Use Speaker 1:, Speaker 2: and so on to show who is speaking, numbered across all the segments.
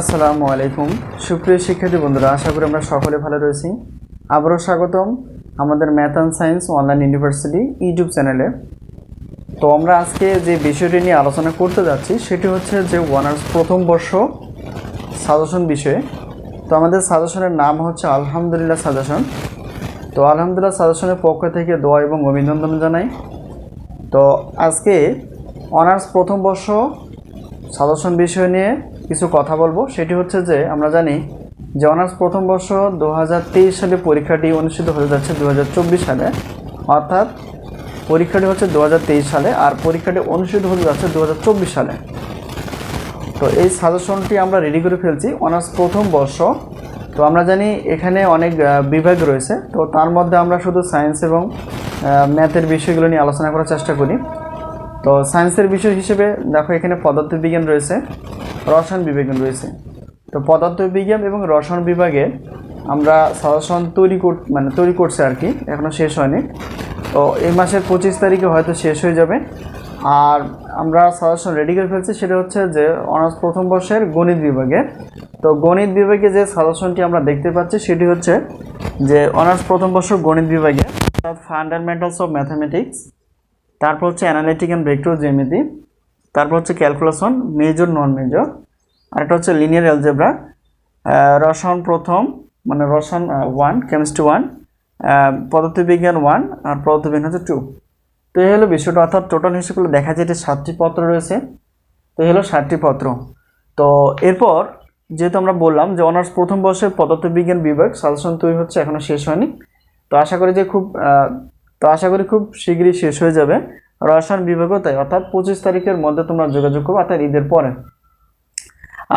Speaker 1: আসসালামু আলাইকুম। সুপ্রিয় শিক্ষার্থী বন্ধুরা, আশা করি আমরা সকলে ভালো রয়েছি। আবারও স্বাগতম আমাদের math and science online university YouTube চ্যানেলে। তো আমরা আজকে যে বিষয়টি নিয়ে আলোচনা করতে যাচ্ছি, সেটি হচ্ছে যে অনার্স প্রথম বর্ষ সাজেশন বিষয়ে। তো আমাদের সাজেশনের নাম হচ্ছে আলহামদুলিল্লাহ সাজেশন তো আলহামদুলিল্লাহ সাজেশনের পক্ষ থেকে দোয়া এবং অভিনন্দন জানাই। তো আজকে অনার্স প্রথম বর্ষ সাজেশন বিষয় নিয়ে কিছু কথা বলব। সেটি হচ্ছে যে, আমরা জানি যে অনার্স প্রথম বর্ষ দু হাজার তেইশ সালে পরীক্ষাটি অনুষ্ঠিত হতে যাচ্ছে দু হাজার চব্বিশ সালে। অর্থাৎ পরীক্ষাটি হচ্ছে দু হাজার তেইশ সালে আর পরীক্ষাটি অনুষ্ঠিত হতে যাচ্ছে দু হাজার চব্বিশ সালে। তো এই সাজেশনটি আমরা রেডি করে ফেলছি অনার্স প্রথম বর্ষ। তো আমরা জানি এখানে অনেক বিভাগ রয়েছে। তো তার মধ্যে আমরা শুধু সায়েন্স এবং ম্যাথের বিষয়গুলো নিয়ে আলোচনা করার চেষ্টা করি। তো সায়েন্সের বিষয় হিসেবে দেখো এখানে পদার্থবিজ্ঞান রয়েছে, রসায়ন বিজ্ঞান রয়েছে। তো পদার্থবিজ্ঞান এবং রসায়ন বিভাগে আমরা সাজেশন তৈরি কর মানে তৈরি করছে আর কি এখনও শেষ হয়নি। তো এই মাসের পঁচিশ তারিখে হয়তো শেষ হয়ে যাবে। আর আমরা সাজেশন রেডি করে ফেলছি সেটা হচ্ছে যে অনার্স প্রথম বর্ষের গণিত বিভাগে। তো গণিত বিভাগে যে সাজেশনটি আমরা দেখতে পাচ্ছি সেটি হচ্ছে যে অনার্স প্রথম বর্ষ গণিত বিভাগে, অর্থাৎ ফান্ডামেন্টালস অফ ম্যাথামেটিক্স তারপর হচ্ছে অ্যানালিটিক অ্যান্ড ভেক্টর জ্যামিতি, তারপর হচ্ছে ক্যালকুলেশন মেজর নন মেজর আর আরেকটা হচ্ছে লিনিয়ার অ্যালজেব্রা রসায়ন প্রথম মানে রসায়ন ওয়ান কেমিস্ট্রি ওয়ান পদার্থবিজ্ঞান ওয়ান আর পদার্থবিজ্ঞান হচ্ছে টু তো এই হলো বিষয়টা, অর্থাৎ টোটাল হিসেবে দেখা যায় যে সাতটি পত্র রয়েছে, তো এই হলো সাতটি পত্র। তো এরপর যেহেতু আমরা বললাম যে অনার্স প্রথম বর্ষের পদার্থবিজ্ঞান বিভাগ সাজেশন তৈরি হচ্ছে এখনও শেষ হয়নি। তো আশা করি যে খুব তো আশা করি খুব শীঘ্রই শেষ হয়ে যাবে। রসায়ন বিভাগও তাই, অর্থাৎ পঁচিশ তারিখের মধ্যে তোমরা যোগাযোগ করবে, অর্থাৎ ঈদের পরে।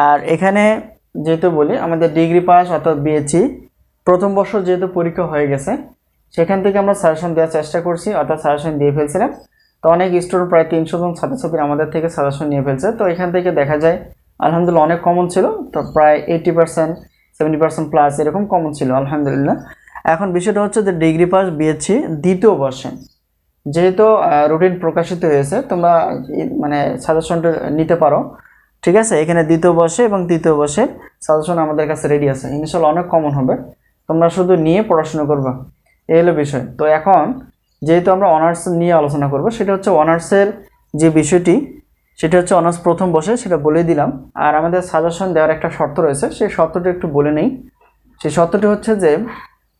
Speaker 1: আর এখানে যেহেতু বলি, আমাদের ডিগ্রি পাস অর্থাৎ বিএসসি প্রথম বর্ষ যেহেতু পরীক্ষা হয়ে গেছে, সেখান থেকে আমরা সাজেশন দেওয়ার চেষ্টা করছি, অর্থাৎ সাজেশন দিয়ে ফেলছিলাম। তো অনেক স্টুডেন্ট প্রায় তিনশো জন ছাত্রছাত্রী আমাদের থেকে সাজেশন নিয়ে ফেলছে। তো এখান থেকে দেখা যায়, আলহামদুলিল্লাহ অনেক কমন ছিল, তো প্রায় eighty percent seventy percent plus এরকম কমন ছিল, আলহামদুলিল্লাহ। এখন বিষয়টা হচ্ছে যে ডিগ্রি পাস বিএসসি দ্বিতীয় বর্ষে। যেহেতু রুটিন প্রকাশিত হয়েছে, তোমরা মানে সাজেশনটা নিতে পারো। ঠিক আছে? এখানে দ্বিতীয় বর্ষে এবং তৃতীয় বর্ষের সাজেশন আমাদের কাছে রেডি আছে। ইনশাল্লাহ অনেক কমন হবে। তোমরা শুধু নিয়ে পড়াশোনা করবা। এই হলো বিষয়। তো এখন, যেহেতু আমরা অনার্স নিয়ে আলোচনা করব, সেটা হচ্ছে অনার্সের যে বিষয়টি, সেটা হচ্ছে অনার্স প্রথম বসে সেটা বলে দিলাম। আর আমাদের সাজেশন দেওয়ার একটা শর্ত রয়েছে। সেই শর্তটি একটু বলে নেই। সেই শর্তটি হচ্ছে যে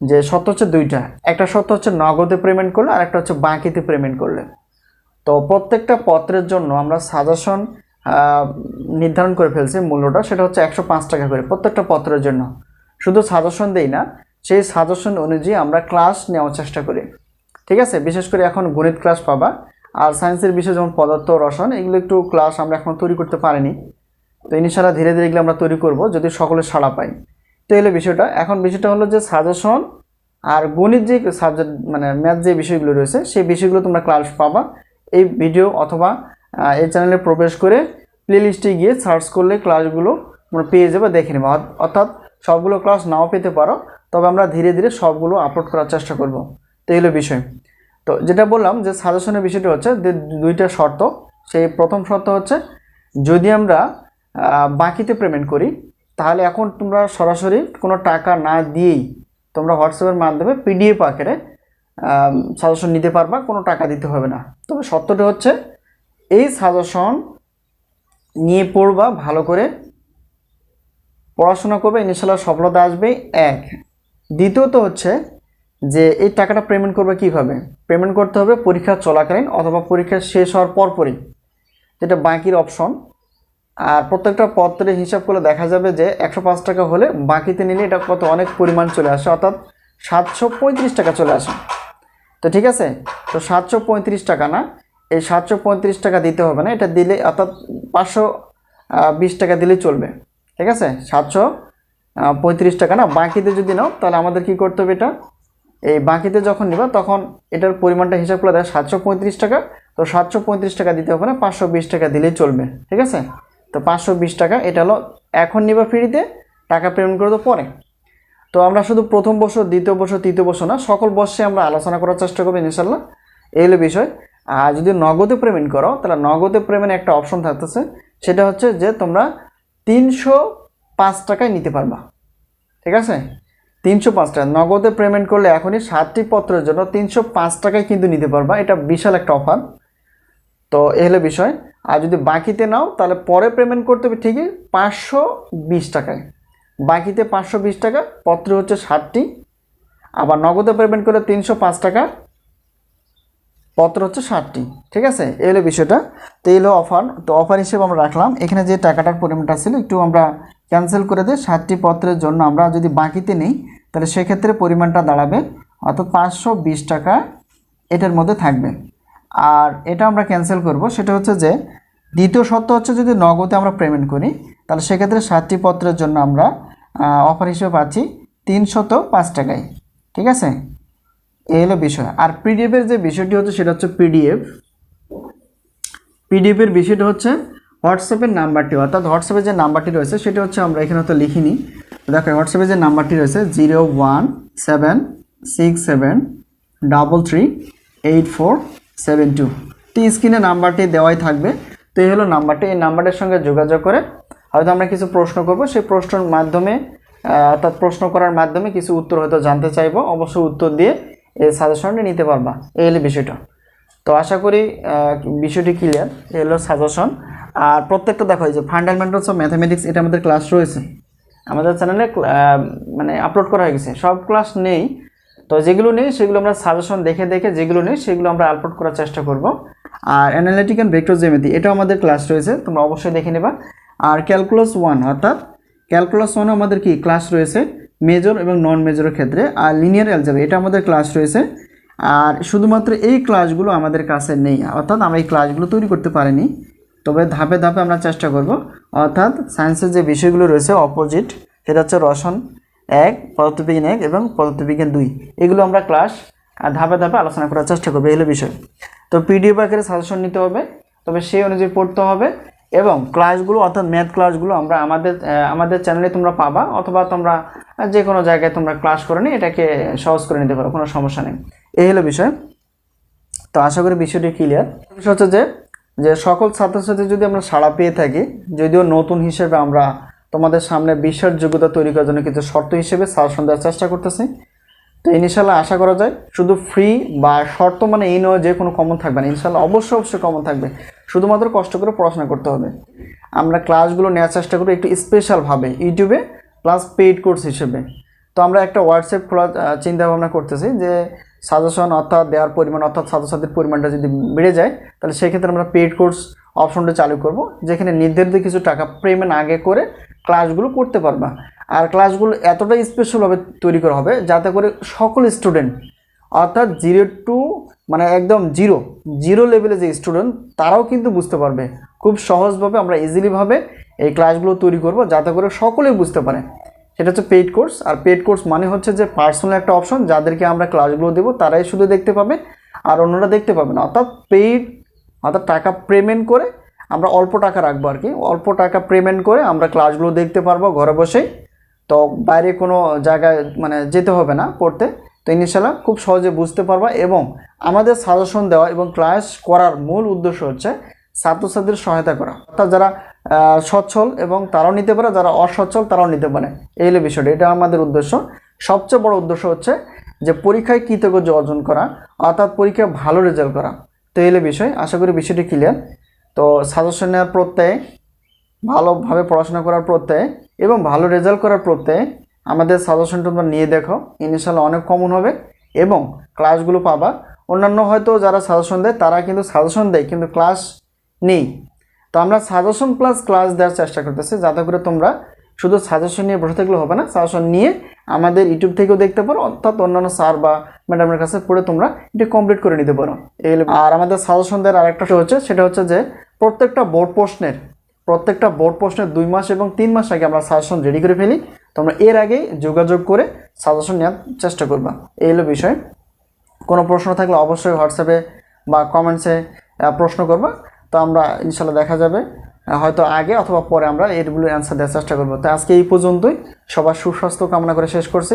Speaker 1: যে শর্ত হচ্ছে দুইটা। একটা শর্ত হচ্ছে নগদে পেমেন্ট করলে, আর একটা হচ্ছে বাকিতে পেমেন্ট করলে। তো প্রত্যেকটা পত্রের জন্য আমরা সাজেশন নির্ধারণ করে ফেলছি মূল্যটা, সেটা হচ্ছে একশো পাঁচ টাকা করে প্রত্যেকটা পত্রের জন্য। শুধু সাজেশন দেই না, সেই সাজেশন অনুযায়ী আমরা ক্লাস নেওয়ার চেষ্টা করি। ঠিক আছে? বিশেষ করে এখন গণিত ক্লাস পাবা, আর সায়েন্সের বিষয় যেমন পদার্থ, রসায়ন, এগুলো একটু ক্লাস আমরা এখন তৈরি করতে পারিনি। তো ইনশাল্লাহ ধীরে ধীরে এগুলো আমরা তৈরি করব, যদি সকলে সাড়া পাই। তো এলো বিষয়টা। এখন বিষয়টা হলো যে সাজেশন আর গণিত যে সাবজেক্ট মানে ম্যাথ যে বিষয়গুলো রয়েছে, সেই বিষয়গুলো তোমরা ক্লাস পাবা। এই ভিডিও অথবা এই চ্যানেলে প্রবেশ করে প্লে লিস্টে গিয়ে সার্চ করলে ক্লাসগুলো তোমরা পেয়ে যাবে, দেখে নেবে। অর্থ- অর্থাৎ সবগুলো ক্লাস নাও পেতে পারো, তবে আমরা ধীরে ধীরে সবগুলো আপলোড করার চেষ্টা করব। তো এই হলো বিষয়। তো যেটা বললাম যে সাজেশনের বিষয়টা হচ্ছে যে দুইটা শর্ত। সেই প্রথম শর্ত হচ্ছে, যদি আমরা বাকিতে পেমেন্ট করি তাহলে এখন তোমরা সরাসরি কোনো টাকা না দিয়েই তোমরা হোয়াটসঅ্যাপের মাধ্যমে পিডিএফ আকারে সাজেশন নিতে পারবা, কোনো টাকা দিতে হবে না। তবে সত্যটা হচ্ছে, এই সাজেশন নিয়ে পড়বা, ভালো করে পড়াশোনা করবে ইনশাল্লাহ সফলতা আসবে, এক। দ্বিতীয়ত হচ্ছে যে, এই টাকাটা পেমেন্ট করবে কীভাবে? পেমেন্ট করতে হবে পরীক্ষা চলাকালীন অথবা পরীক্ষা শেষ হওয়ার পরপরই। যেটা বাকির অপশন আর প্রত্যেকটা পত্রের হিসাব করলে দেখা যাবে যে একশো পাঁচ টাকা হলে বাকিতে নিলে এটা কত অনেক পরিমাণ চলে আসে, অর্থাৎ সাতশো পঁয়ত্রিশ টাকা চলে আসে। তো ঠিক আছে? তো সাতশো পঁয়ত্রিশ টাকা না? এই সাতশো পঁয়ত্রিশ টাকা দিতে হবে না, এটা দিলে, অর্থাৎ পাঁচশো বিশ টাকা দিলেই চলবে। ঠিক আছে? সাতশো পঁয়ত্রিশ টাকা না? বাকিতে যদি নাও, তাহলে আমাদের কি করতে হবে এটা? এই বাকিতে যখন নিবা, তখন এটার পরিমাণটা হিসাব করে দেয় সাতশো পঁয়ত্রিশ টাকা। তো সাতশো পঁয়ত্রিশ টাকা দিতে হবে না, পাঁচশো বিশ টাকা দিলেই চলবে। ঠিক আছে? তো পাঁচশো বিশ টাকা, এটা হলো এখন নিবা ফ্রিতে, টাকা পেমেন্ট করে তো পরে। তো আমরা শুধু প্রথম বছর দ্বিতীয় বছর তৃতীয় বছর না, সকল বর্ষে আমরা আলোচনা করার চেষ্টা করব ইনশাল্লাহ, এই হলো বিষয়। আর যদি নগদে পেমেন্ট করো, তাহলে নগদে পেমেন্ট একটা অপশন থাকতেছে, সেটা হচ্ছে যে তোমরা তিনশো পাঁচ টাকায় নিতে পারবা। ঠিক আছে? তিনশো পাঁচ টাকা। নগদে পেমেন্ট করলে এখনই সাতটি পত্রের জন্য তিনশো পাঁচ টাকায় কিন্তু নিতে পারবা। এটা বিশাল একটা অফার তো এ হলো বিষয়। আর যদি বাকিতে নাও, তাহলে পরে পেমেন্ট করতে হবে ঠিকই পাঁচশো বিশ টাকায়। বাকিতে পাঁচশো বিশ টাকা, পত্র হচ্ছে ষাটটি। আবার নগদে পেমেন্ট করলে তিনশো পাঁচ টাকা, পত্র হচ্ছে ষাটটি। ঠিক আছে? এই হলো বিষয়টা। তো এই হলো অফার তো অফার হিসেবে আমরা রাখলাম। এখানে যে টাকাটার পরিমাণটা ছিল, একটু আমরা ক্যান্সেল করে দিই। ষাটটি পত্রের জন্য আমরা যদি বাকিতে নেই, তাহলে সেক্ষেত্রে পরিমাণটা দাঁড়াবে। অর্থাৎ পাঁচশো বিশ টাকা এটার মধ্যে থাকবে। আর এটা আমরা ক্যান্সেল করব। সেটা হচ্ছে যে, দ্বিতীয় শর্ত হচ্ছে যদি নগদে আমরা পেমেন্ট করি, তাহলে সেক্ষেত্রে সাতটি পত্রের জন্য আমরা অফার হিসেবে পাচ্ছি তিনশত পাঁচ টাকায়। ঠিক আছে? এই হলো বিষয়। আর পিডিএফের যে বিষয়টি হচ্ছে, সেটা হচ্ছে পিডিএফ পিডিএফের বিষয়টা হচ্ছে হোয়াটসঅ্যাপের নাম্বারটি। অর্থাৎ হোয়াটসঅ্যাপের যে নাম্বারটি রয়েছে, সেটা হচ্ছে আমরা এখানে হয়তো লিখিনি। দেখো হোয়াটসঅ্যাপের যে নাম্বারটি রয়েছে zero one seven six seven double three eight four seven two. তো স্ক্রিনে নাম্বারটি দেওয়াই থাকবে। তো এই হলো নাম্বারটি। এই নাম্বারের সঙ্গে যোগাযোগ করে হয়তো আমরা কিছু প্রশ্ন করব। সেই প্রশ্নের মাধ্যমে অর্থাৎ প্রশ্ন করার মাধ্যমে কিছু উত্তর হয়তো জানতে চাইব। অবশ্যই উত্তর দিয়ে এই সাজেশনটি নিতে পারবা। এই হলো বিষয়টা। তো আশা করি বিষয়টি ক্লিয়ার এই হলো সাজেশন আর প্রত্যেকটা দেখো যে ফান্ডামেন্টালস অফ ম্যাথামেটিক্স এটা আমাদের ক্লাস রয়েছে। আমাদের চ্যানেলে মানে আপলোড করা হয়ে গেছে। সব ক্লাস নেই। তো যেগুলো নেই, সেগুলো আমরা সাজেশন দেখে দেখে যেগুলো নেই, সেগুলো আমরা আপলোড করার চেষ্টা করব। আর অ্যানালিটিক অ্যান্ড ভেক্টর জ্যামিতি এটাও আমাদের ক্লাস রয়েছে, তোমরা অবশ্যই দেখে নেবা। আর ক্যালকুলাস ওয়ান অর্থাৎ ক্যালকুলাস ওয়ানও আমাদের কি ক্লাস রয়েছে? মেজর এবং নন মেজরের ক্ষেত্রে, আর লিনিয়ার অ্যালজাবে এটা আমাদের ক্লাস রয়েছে। আর শুধুমাত্র এই ক্লাসগুলো আমাদের কাছে নেই, অর্থাৎ আমরা এই ক্লাসগুলো তৈরি করতে পারিনি। তবে ধাপে ধাপে আমরা চেষ্টা করব, অর্থাৎ সায়েন্সের যে বিষয়গুলো রয়েছে অপোজিট সেটা হচ্ছে রসন এক, পদার্থবিজ্ঞান এক এবং পদার্থবিজ্ঞান দুই। এগুলো আমরা ক্লাস ধাপে ধাপে আলোচনা করার চেষ্টা করব এই হলো বিষয়। তো পিডিএফ আকারে সাজেশন নিতে হবে, তবে সেই অনুযায়ী পড়তে হবে এবং ক্লাসগুলো অর্থাৎ ম্যাথ ক্লাসগুলো আমরা আমাদের আমাদের চ্যানেলে তোমরা পাবা অথবা তোমরা যে কোনো জায়গায় তোমরা ক্লাস করে নিয়ে এটাকে সহজ করে নিতে পারো, কোনো সমস্যা নেই। এই হলো বিষয়। তো আশা করি বিষয়টি ক্লিয়ার বিষয় হচ্ছে যে যে সকল ছাত্রছাত্রী যদি আমরা সাড়া পেয়ে থাকি, যদিও নতুন হিসেবে আমরা তোমাদের সামনে বিশ্বাসযোগ্যতা তৈরি করার জন্য কিছু শর্ত হিসেবে সাজেশন দেওয়ার চেষ্টা করতেছি। তো ইনশাল্লাহ আশা করা যায় শুধু ফ্রি বা শর্ত মানে এই নয় যে কোনো কমন থাকবে না। ইনশাল্লাহ অবশ্যই অবশ্যই কমন থাকবে। শুধুমাত্র কষ্ট করে পড়াশোনা করতে হবে। আমরা ক্লাসগুলো নেওয়ার চেষ্টা করি একটু স্পেশালভাবে ইউটিউবে প্লাস পেইড কোর্স হিসেবে। তো আমরা একটা হোয়াটসঅ্যাপ খোলা আহ, চিন্তা ভাবনা করতেছি যে সাজেশন অর্থাৎ দেওয়ার পরিমাণ অর্থাৎ ছাত্রছাত্রীর পরিমাণটা যদি বেড়ে যায় তাহলে সেক্ষেত্রে আমরা পেইড কোর্স অপশনটা চালু করব যেখানে নির্ধারিত কিছু টাকা পেমেন্ট আগে করে ক্লাসগুলো করতে পারবা। আর ক্লাসগুলো এতটাই স্পেশালভাবে তৈরি করা হবে যাতে করে সকল স্টুডেন্ট অর্থাৎ জিরো টু মানে একদম জিরো জিরো লেভেলে যে স্টুডেন্ট তারাও কিন্তু বুঝতে পারবে। খুব সহজভাবে আমরা ইজিলিভাবে এই ক্লাসগুলো তৈরি করব যাতে করে সকলেই বুঝতে পারে। সেটা হচ্ছে পেইড কোর্স আর পেইড কোর্স মানে হচ্ছে যে পার্সোনাল একটা অপশন যাদেরকে আমরা ক্লাসগুলো দেবো, তারাই শুধু দেখতে পাবে, আর অন্যরা দেখতে পাবে না। অর্থাৎ পেইড অর্থাৎ টাকা পেমেন্ট করে আমরা অল্প টাকা রাখব আর কি। অল্প টাকা পেমেন্ট করে আমরা ক্লাসগুলো দেখতে পারব ঘরে বসেই। তো বাইরে কোনো জায়গায় মানে যেতে হবে না পড়তে। তো ইনশাল্লাহ খুব সহজে বুঝতে পারবা এবং আমাদের সাজেশন দেওয়া এবং ক্লাস করার মূল উদ্দেশ্য হচ্ছে ছাত্রছাত্রীর সহায়তা করা। অর্থাৎ যারা সচ্ছল এবং তারাও নিতে পারে, যারা অসচ্ছল তারাও নিতে পারে। এই হলো বিষয়টা, এটা আমাদের উদ্দেশ্য। সবচেয়ে বড় উদ্দেশ্য হচ্ছে যে পরীক্ষায় কৃতজ্ঞ অর্জন করা, অর্থাৎ পরীক্ষায় ভালো রেজাল্ট করা। তো এই হলো বিষয়, আশা করি বিষয়টি ক্লিয়ার তো সাজেশন নেওয়ার প্রত্যয়ে, ভালোভাবে পড়াশোনা করার প্রত্যয়ে এবং ভালো রেজাল্ট করার প্রত্যয়ে আমাদের সাজেশন তোমরা নিয়ে দেখো। ইনশাল্লাহ অনেক কমন হবে এবং ক্লাসগুলো পাবা। অন্যান্য হয়তো যারা সাজেশন দেয়, তারা কিন্তু সাজেশন দেয়, কিন্তু ক্লাস নেই। তো আমরা সাজেশন প্লাস ক্লাস দেওয়ার চেষ্টা করতেছি, যাতে করে তোমরা শুধু সাজেশন নিয়ে বসে থাকলে হবে না সাজেশন নিয়ে আমাদের ইউটিউব থেকেও দেখতে পারো, অর্থাৎ অন্যান্য স্যার বা ম্যাডামের কাছে পড়ে তোমরা এটা কমপ্লিট করে নিতে পারো। এই আর আমাদের সাজেশন দেওয়ার আরেকটা হচ্ছে, সেটা হচ্ছে যে প্রত্যেকটা বোর্ড প্রশ্নের, প্রত্যেকটা বোর্ড প্রশ্নের দুই মাস এবং তিন মাস আগে আমরা সাজেশন রেডি করে ফেলি। তোমরা এর আগেই যোগাযোগ করে সাজেশন নেওয়ার চেষ্টা করবা। এই হলো বিষয়। কোনো প্রশ্ন থাকলে অবশ্যই হোয়াটসঅ্যাপে বা কমেন্টসে প্রশ্ন করবা। তো আমরা ইনশাল্লাহ দেখা যাবে। হয়তো আগে অথবা পরে আমরা এরগুলো অ্যান্সার দেওয়ার চেষ্টা করব। তো আজকে এই পর্যন্তই। সবার সুস্বাস্থ্য কামনা করে শেষ করছি।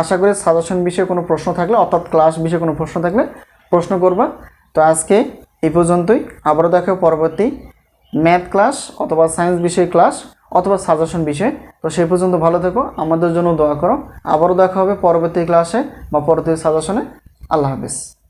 Speaker 1: আশা করি সাজেশন বিষয়ে কোনো প্রশ্ন থাকলে, অর্থাৎ ক্লাস বিষয়ে কোনো প্রশ্ন থাকলে প্রশ্ন করবা। তো আজকে এই পর্যন্তই। আবারও দেখো পরবর্তী ম্যাথ ক্লাস অথবা সায়েন্স বিষয় ক্লাস অথবা সাজেশন বিষয়ে। তো সেই পর্যন্ত ভালো থেকো, আমাদের জন্য দোয়া করো। আবারও দেখা হবে পরবর্তী ক্লাসে বা পরবর্তী সাজেশনে আল্লাহ হাফিজ।